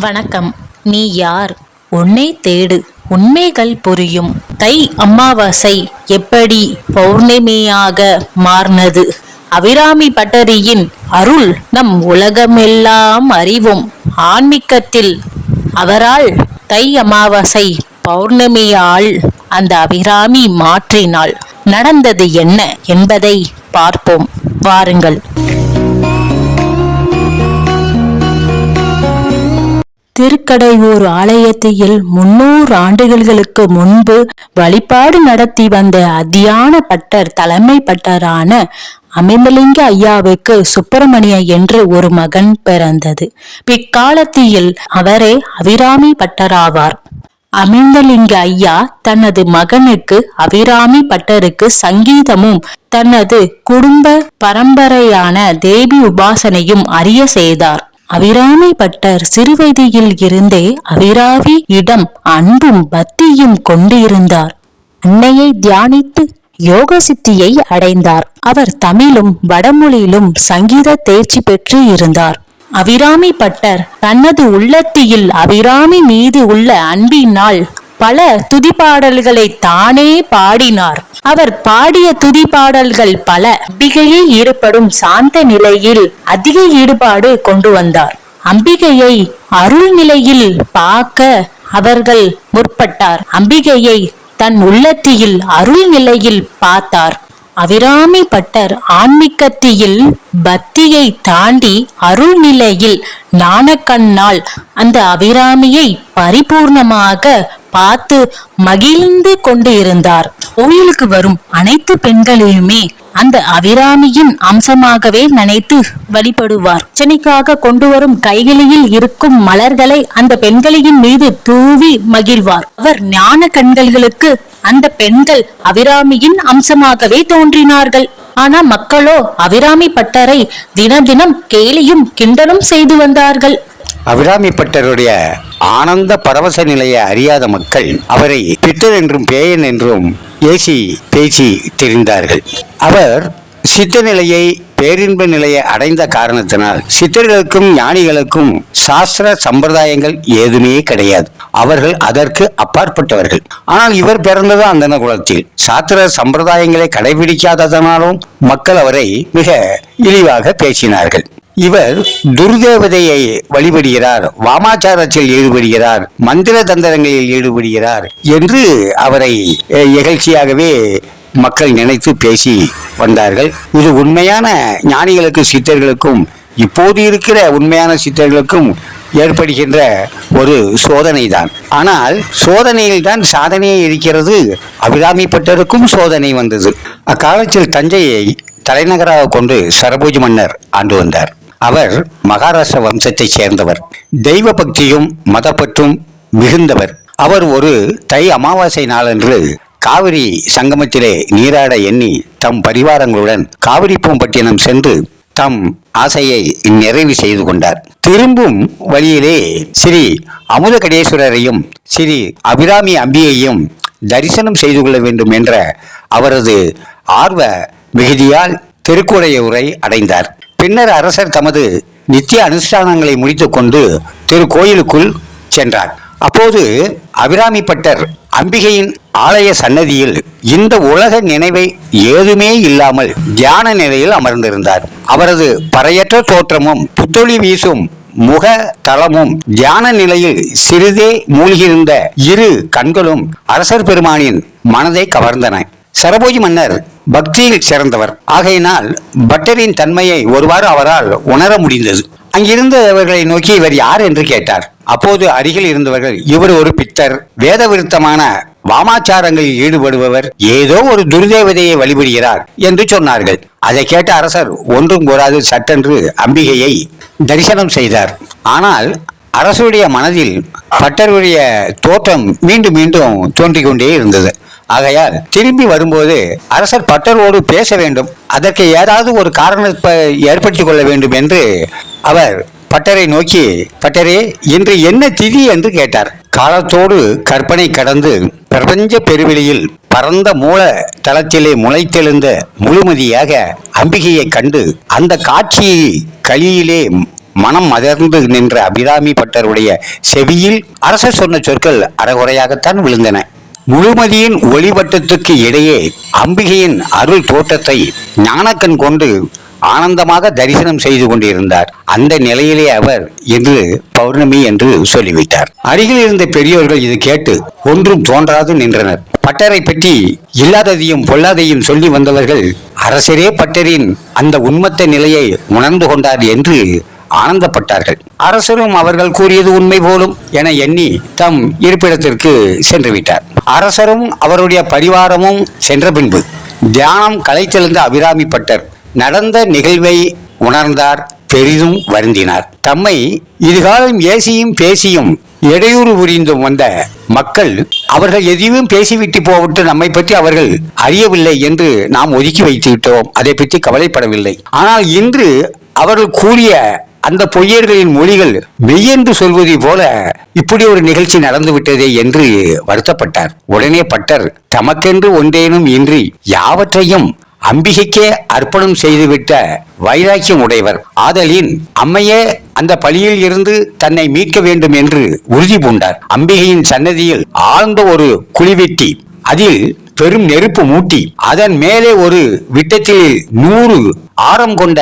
வணக்கம். நீ யார்? உன்னை தேடு. உண்மைகள் புரியும். தை அமாவாசை எப்படி பௌர்ணமியாக மாறினது? அபிராமி பட்டரியின் அருள் நம் உலகமெல்லாம் அறிவும். ஆன்மீகத்தில் அவரால் தை அமாவாசை பௌர்ணமியால் அந்த அபிராமி மாற்றினால் நடந்தது என்ன என்பதை பார்ப்போம். வாருங்கள். திருக்கடையூர் ஆலயத்தில் முன்னூறு ஆண்டுகளுக்கு முன்பு வழிபாடு நடத்தி வந்த அத்தியான பட்டர் தலைமை பட்டரான அமிர்தலிங்க ஐயாவுக்கு சுப்பிரமணிய என்று ஒரு மகன் பிறந்தது. பிற்காலத்தில் அவரே அபிராமி பட்டராவார். அமிர்தலிங்க ஐயா தனது மகனுக்கு அபிராமி பட்டருக்கு சங்கீதமும் தனது குடும்ப பரம்பரையான தேவி உபாசனையும் அறிய செய்தார். அபிராமி பட்டர் சிறுவயதில் இருந்தே அவிராவி இடம் அன்பும் பக்தியும் கொண்டிருந்தார். அன்னையை தியானித்து யோக சித்தியை அடைந்தார். அவர் தமிழும் வடமொழியிலும் சங்கீத தேர்ச்சி பெற்று இருந்தார். அபிராமி பட்டர் தனது உள்ளத்தியில் அபிராமி மீது உள்ள அன்பினால் பல துதிப்பாடல்களை தானே பாடினார். அவர் பாடிய துதி பாடல்கள் பல அம்பிகையில் ஈடுபடும் சாந்த நிலையில் அதிக ஈடுபாடு கொண்டு வந்தார். அம்பிகையை அருள் நிலையில் பார்க்க அவர்கள் முற்பட்டார். அம்பிகையை தன் உள்ளத்தியில் அருள் நிலையில் பார்த்தார். அவிராமி பட்டர் ஆன்மீகத்தியில் பக்தியை தாண்டி அருள் நிலையில் ஞானக்கண்ணால் அந்த அபிராமியை பரிபூர்ணமாக பார்த்து மகிழ்ந்து கொண்டு இருந்தார். கோயிலுக்கு வரும் அனைத்து பெண்களையுமே அந்த அபிராமியின் அம்சமாகவே நினைத்து வழிபடுவார். அர்ச்சனைக்காக கொண்டு வரும் கைகளில் இருக்கும் மலர்களை அந்த பெண்களின் மீது தூவி மகிழ்வார். அவர் ஞான கண்களுக்கு அந்த பெண்கள் அபிராமியின் அம்சமாகவே தோன்றினார்கள். ஆனா மக்களோ அபிராமி பட்டரை தினம் தினம் கேலியும் கிண்டலும் செய்து வந்தார்கள். அபிராமிப்பட்டருடைய ஆனந்த பரவச நிலையை அறியாத மக்கள் அவரை பித்தர் என்றும் பேயன் என்றும் ஏசி பேசி தெரிந்தார்கள். அவர் சித்த நிலையை பேரின்ப நிலையை அடைந்த காரணத்தினால் சித்தர்களுக்கும் ஞானிகளுக்கும் சாஸ்திர சம்பிரதாயங்கள் ஏதுமே கிடையாது. அவர்கள் அதற்கு அப்பாற்பட்டவர்கள். ஆனால் இவர் பிறந்தது அந்தன குலத்தில் சாஸ்திர சம்பிரதாயங்களை கடைபிடிக்காததனாலும் மக்கள் அவரை மிக இழிவாக பேசினார்கள். இவர் துர்தேவதையை வழிபடுகிறார் வாமாச்சாரத்தில் ஈடுபடுகிறார் மந்திர தந்திரங்களில் ஈடுபடுகிறார் என்று அவரை அஹ், இகழ்ச்சியாகவே மக்கள் நினைத்து பேசி வந்தார்கள். இது உண்மையான ஞானிகளுக்கு சித்தர்களுக்கும் இப்போது இருக்கிற உண்மையான சித்தர்களுக்கும் ஏற்படுகின்ற ஒரு சோதனை தான் ஆனால் சோதனையில் தான் சாதனையே இருக்கிறது. அபிராமிப்பட்டருக்கும் சோதனை வந்தது. அக்காலத்தில் தஞ்சையை தலைநகராக கொண்டு சரபோஜி மன்னர் ஆண்டு வந்தார். அவர் மகாராஷ்டிர வம்சத்தைச் சேர்ந்தவர். தெய்வ பக்தியும் மதப்பற்றும் மிகுந்தவர். அவர் ஒரு தை அமாவாசை நாளன்று காவிரி சங்கமத்திலே நீராட எண்ணி தம் பரிவாரங்களுடன் காவிரி பூம்பட்டினம் சென்று தம் ஆசையை நிறைவு செய்து கொண்டார். திரும்பும் வழியிலே ஸ்ரீ அமுதகடேஸ்வரரையும் ஸ்ரீ அபிராமி அம்பியையும் தரிசனம் செய்து கொள்ள வேண்டும் என்ற அவரது ஆர்வ மிகுதியால் திருக்குறையூரை அடைந்தார். பின்னர் அரசர் தமது நித்திய அனுஷ்டானங்களை முடித்துக்கொண்டு திருக்கோயிலுக்குள் சென்றார். அப்போது அபிராமிப்பட்டர் அம்பிகையின் ஆலய சன்னதியில் இந்த உலக நினைவை ஏதுமே இல்லாமல் தியான நிலையில் அமர்ந்திருந்தார். அவரது பறையற்ற தோற்றமும் புத்தொளி வீசும் முக தளமும் தியான நிலையில் சிறிதே மூழ்கியிருந்த இரு கண்களும் அரசர் பெருமானின் மனதை கவர்ந்தன. சரபோஜி மன்னர் பக்தியில் சிறந்தவர். ஆகையினால் பட்டரின் தன்மையை ஒருவாறு அவரால் உணர முடிந்தது. அங்கிருந்தவர்களை நோக்கி இவர் யார் என்று கேட்டார். அப்போது அருகில் இருந்தவர்கள் இவர் ஒரு பித்தர். வேத விருத்தமான வாமாச்சாரங்களில் ஈடுபடுபவர். ஏதோ ஒரு துர்தேவதையை வழிபடுகிறார் என்று சொன்னார்கள். அதை கேட்ட அரசர் ஒன்றும் கூறாது. சட்டென்று அம்பிகையை தரிசனம் செய்தார். ஆனால் அரசுடைய மனதில் பட்டருடைய தோற்றம் மீண்டும் மீண்டும் தோன்றிக் கொண்டே இருந்தது. ஆகையால் திரும்பி வரும்போது அரசர் பட்டரோடு பேச வேண்டும். அதற்கு ஏதாவது ஒரு காரணத்தை ஏற்படுத்திக் கொள்ள வேண்டும் என்று அவர் பட்டரை நோக்கி பட்டரே இன்று என்ன திதி? என்று கேட்டார். காலத்தோடு கற்பனை கடந்து பிரபஞ்ச பெருவெளியில் பரந்த மூல தளத்திலே முளைத்தெழுந்த முழுமதியாக அம்பிகையை கண்டு அந்த காட்சி கலியிலே மனம் மதர்ந்து நின்ற அபிராமி பட்டருடைய செவியில் அரசர் சொன்ன சொற்கள் அறகுறையாகத்தான் விழுந்தன. முழுமதியின் ஒளிவட்டத்துக்கு இடையே அம்பிகையின் அருள் தோட்டத்தை ஞானக்கண் கொண்டு ஆனந்தமாக தரிசனம் செய்து கொண்டிருந்தார். அந்த நிலையிலே அவர் இன்று பௌர்ணமி என்று சொல்லிவிட்டார். அருகில் இருந்த பெரியோர்கள் இது கேட்டு ஒன்றும் தோன்றாது நின்றனர். பட்டரை பற்றி இல்லாததையும் பொல்லாதையும் சொல்லி வந்தவர்கள் அரசரே பட்டரின் அந்த உண்மத்த நிலையை உணர்ந்து கொண்டார் என்று ஆனந்தப்பட்டார்கள். அரசரும் அவர்கள் கூறியது உண்மை போலும் என எண்ணி தம் இருப்பிடத்திற்கு சென்று விட்டார். அரசரும் அவருடைய பரிவாரமும் சென்ற பின்பு தியானம் களைத்தெழுந்த அபிராமி பட்டர் நடந்த நிகழ்வை உணர்ந்தார் பெரிதும் வருந்தினார். தம்மை இதுகாலம் ஏசியும் பேசியும் இடையூறு புரிந்தும் வந்த மக்கள் அவர்கள் எதையும் பேசிவிட்டு போவிட்டு நம்மை பற்றி அவர்கள் அறியவில்லை என்று நாம் ஒதுக்கி வைத்து விட்டோம். அதை பற்றி கவலைப்படவில்லை. ஆனால் இன்று அவர்கள் கூறிய அந்த பொய்யர்களின் மொழிகள் மெய்யென்று சொல்வதை போல இப்படி ஒரு நிகழ்ச்சி நடந்து விட்டதே என்று வருத்தப்பட்டார். உடனே பட்டர் தமக்கென்று ஒன்றேனும் இன்றி யாவற்றையும் அம்பிகைக்கே அர்ப்பணம் செய்துவிட்ட வைராக்கியம் உடையவர். ஆதலின் அம்மையே அந்த பழியில் இருந்து தன்னை மீட்க வேண்டும் என்று உறுதி பூண்டார். அம்பிகையின் சன்னதியில் ஆழ்ந்த ஒரு குழிவெட்டி அதில் பெரும் நெருப்பு மூட்டி அதன் மேலே ஒரு விட்டத்தில் நூறு ஆரம் கொண்ட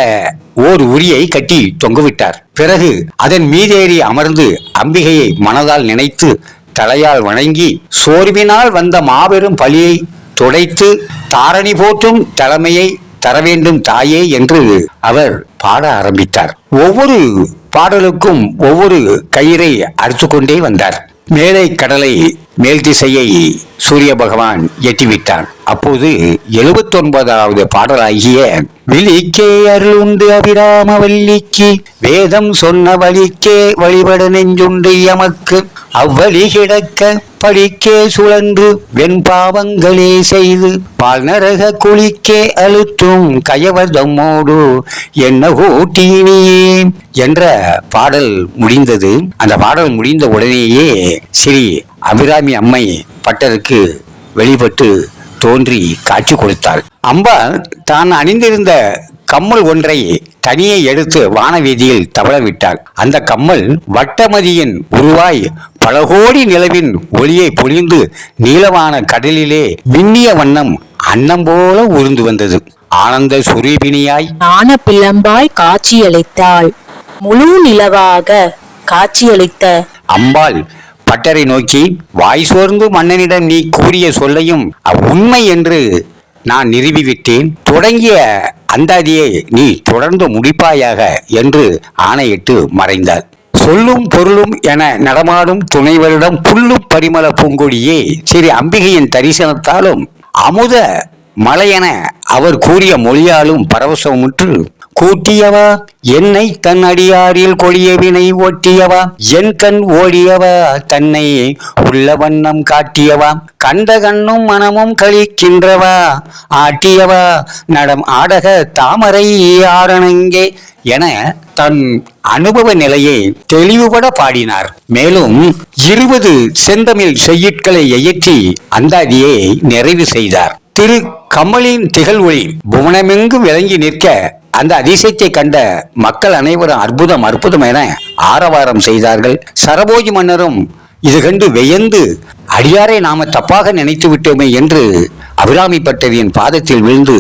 ஓர் உரியை கட்டி தொங்குவிட்டார். பிறகு அதன் மீதேறி அமர்ந்து அம்பிகையை மனதால் நினைத்து தலையால் வணங்கி சோர்வினால் வந்த மாபெரும் பழியை துடைத்து தாரணி போற்றும் தலைமையை தர வேண்டும் தாயே என்று அவர் பாட ஆரம்பித்தார். ஒவ்வொரு பாடலுக்கும் ஒவ்வொரு கயிறை அறுத்து கொண்டே வந்தார். மேலை கடலை மேல் திசையை சூரிய பகவான் எட்டிவிட்டான் அப்போது எழுபத்தொன்பதாவது பாடலாகிய விழிக்கே அருளுண்டு அபிராம வல்லிக்கு வேதம் சொன்ன வழிக்கே வழிபட நெஞ்சுண்டு எமக்கு. அவ்வழி கிடக்க படிக்கே சுழன்று வெண்பாவங்களே செய்து பால் நரக குளிக்கே அழுத்தும் கயவதம்மோடு என்ன கூட்டினே என்ற பாடல் முடிந்தது. அந்த பாடல் முடிந்த உடனேயே ஸ்ரீ அபிராமி அம்மை பட்டருக்கு வெளிப்பட்டு தோன்றி காட்சி கொடுத்தாள். அம்பாள் தான் அணிந்திருந்த கம்மல் ஒன்றை தனியே எடுத்து வானவீதியில் தவள விட்டாள் அந்த கம்மல் வட்டமதியின் உருவாய் பல கோடி நிலவின் ஒளியை பொழிந்து நீலவான கடலிலே மின்னிய வண்ணம் அன்னம் போல உருந்து வந்தது. ஆனந்த சுரூபிணியாய் ஞான பிளம்பாய் காட்சியளித்தாள். முழு நிலவாக காட்சியளித்த அம்பாள் பட்டரை நோக்கி வாய் சோர்ந்து மன்னனிடம் நீ கூறிய சொல்லையும் உண்மை என்று நான் நிறுவிவிட்டேன் தொடங்கிய அந்தாதியை நீ தொடர்ந்து முடிப்பாயாக என்று ஆணையிட்டு மறைந்தார் சொல்லும் பொருளும் என நடமாடும் துணைவரிடம் புல்லும் பரிமள பூங்கொடியே சரி அம்பிகையின் தரிசனத்தாலும் அமுத மலையென அவர் கூறிய மொழியாலும் பரவசமுற்று கூட்டியவா? என்னை தன் அடியாரில் கொடிய வினை ஓட்டியவா? என் கண் ஓடியவா? தன்னை உள்ள வண்ணம் காட்டியவா? கண்ட கண்ணும் மனமும் கழிக்கின்றவா? ஆட்டியவா? நடம் ஆடக தாமரை ஆரணங்கே என தன் அனுபவ நிலையை தெளிவுபட பாடினார். மேலும் இருபது செந்தமிழ் செய்யுட்களை இயற்றி அந்தாதியை நிறைவு செய்தார். திரு கமலின் திகழ் புவனமெங்கும் விளங்கி நிற்க அந்த அதிசயத்தை கண்ட மக்கள் அனைவரும் அற்புதம் அற்புதம் என ஆரவாரம் செய்தார்கள். சரபோஜி மன்னரும் இது கண்டு வியந்து அடியாரை நாம தப்பாக நினைத்து விட்டோமே என்று அபிராமி பட்டரியின் பாதத்தில் விழுந்து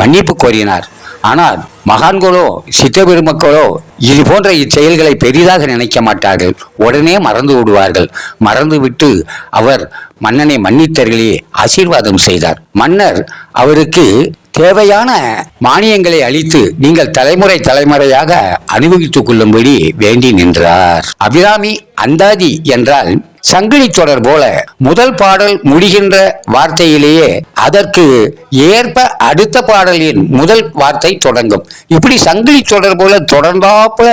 மன்னிப்பு கோரினார். ஆனால் மகான்களோ சித்த பெருமக்களோ இது போன்ற இச்செயல்களை பெரிதாக நினைக்க மாட்டார்கள். உடனே மறந்து விடுவார்கள். மறந்துவிட்டு அவர் மன்னனை மன்னித்தர்களே ஆசீர்வாதம் செய்தார். மன்னர் அவருக்கு தேவையான மானியங்களை அளித்து நீங்கள் தலைமுறை தலைமுறையாக அனுபவித்துக் கொள்ளும்படி வேண்டி நின்றார். அபிராமி அந்தாதி என்றால் சங்கிலி தொடர் போல முதல் பாடல் முடிகின்ற வார்த்தையிலேயே அதற்கு ஏற்ப அடுத்த பாடலின் முதல் வார்த்தை தொடங்கும். இப்படி சங்கிலி தொடர் போல தொடர்ந்தாப்புல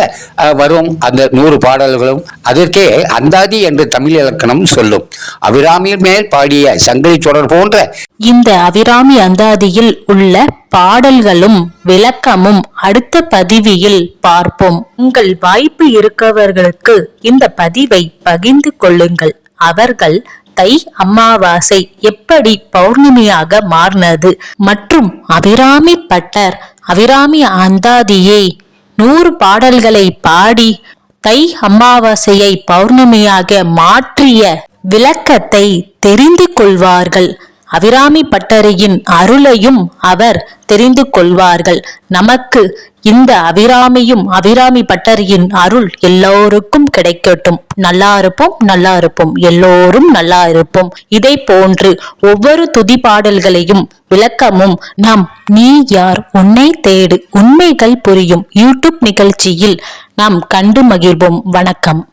வரும் அந்த நூறு பாடல்களும் அதற்கே அந்தாதி என்று தமிழ் இலக்கணம் சொல்லும். அபிராமியின் மேல் பாடிய சங்கிலி தொடர் போன்ற இந்த அபிராமி அந்தாதியில் உள்ள பாடல்களும் விளக்கமும் அடுத்த பதிவியில் பார்ப்போம். உங்கள் வாய்ப்பு இருக்கவர்களுக்கு இந்த பதிவை பகிர்ந்து கொள்ளுங்கள். அவர்கள் தை அமாவாசை எப்படி பௌர்ணமியாக மாறினது? மற்றும் அபிராமி பட்டர் அபிராமி அந்தாதியை நூறு பாடல்களை பாடி தை அமாவாசையை பௌர்ணமியாக மாற்றிய விளக்கத்தை தெரிந்து கொள்வார்கள். அபிராமி பட்டரியின் அருளையும் அவர் தெரிந்து கொள்வார்கள். நமக்கு இந்த அபிராமியும் அபிராமி பட்டரியின் அருள் எல்லோருக்கும் கிடைக்கட்டும். நல்லா இருப்போம் நல்லா இருப்போம். எல்லோரும் நல்லா இருப்போம். இதை போன்று ஒவ்வொரு துதி பாடல்களையும் விளக்கமும் நாம் நீ யார் உன்னை தேடு உண்மைகள் புரியும். யூடியூப் நிகழ்ச்சியில் நாம் கண்டு மகிழ்வோம். வணக்கம்.